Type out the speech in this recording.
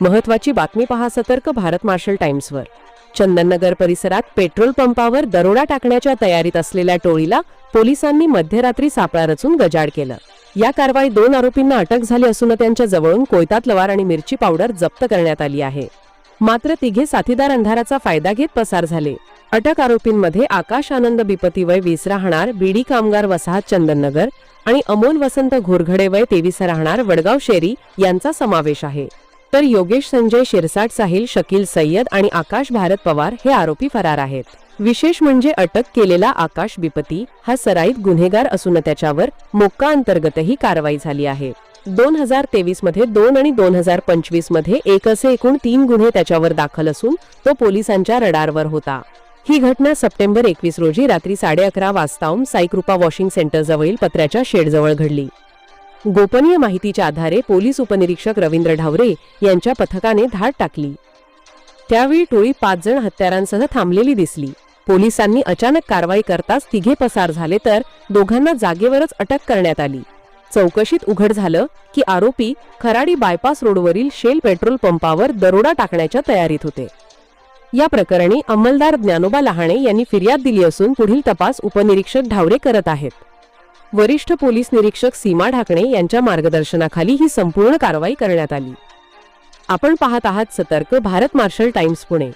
महत्वाची बातमी पहा सतर्क भारत मार्शल टाइम्सवर. चंदननगर परिसरात पेट्रोल पंपावर दरोडा टाकण्याच्या तयारीत असलेल्या टोळीला पोलिसांनी मध्यरात्री सापळा रचून गजाड केलं. या कारवाईत दोन आरोपींना अटक झाली असून त्यांच्या जवळून कोयतात लवार आणि मिरची पावडर जप्त करण्यात आली आहे. मात्र तिघे साथीदार अंधाराचा फायदा घेत पसार झाले. अटक आरोपींमध्ये आकाश आनंद बिपती वय वीस राहणार बीडी कामगार वसाहत चंदननगर आणि अमोल वसंत घोरघडे वय तेवीस राहणार वडगाव शेरी यांचा समावेश आहे. तर योगेश संजय शिरसाट साहिल शकील सय्यद आणि आकाश भारत पवार हे आरोपी फरार आहेत. विशेष म्हणजे अटक केलेला आकाश बिपती हा सराईत गुन्हेगार असून त्याच्यावर मोक्का अंतर्गतही कारवाई झाली आहे. दोन हजार तेवीसमध्ये दोन आणि दोन हजार पंचवीसमध्ये एक असे एकूण तीन गुन्हे त्याच्यावर दाखल असून तो पोलिसांच्या रडारवर होता. ही घटना सप्टेंबर एकवीस रोजी रात्री साडे अकरा वाजताहून साईकृपा वॉशिंग सेंटरजवळील पत्र्याच्या शेडजवळ घडली. गोपनीय माहितीच्या आधारे पोलीस उपनिरीक्षक रवींद्र ढावरे यांच्या पथकाने धाड टाकली. त्यावेळी टोळी पाच जण हत्यारांसह थांबलेली दिसली. पोलिसांनी अचानक कारवाई करताच तिघे पसार झाले तर दोघांना जागेवरच अटक करण्यात आली. चौकशीत उघड झालं की आरोपी खराडी बायपास रोडवरील शेल पेट्रोल पंपावर दरोडा टाकण्याच्या तयारीत होते. या प्रकरणी अंमलदार ज्ञानोबा लहाणे यांनी फिर्याद दिली असून पुढील तपास उपनिरीक्षक ढावरे करत आहेत. वरिष्ठ पोलीस निरीक्षक सीमा ढाकणे यांच्या मार्गदर्शनाखाली ही संपूर्ण कारवाई करण्यात आली. आपण पाहत आहात सतर्क भारत मार्शल टाइम्स पुणे.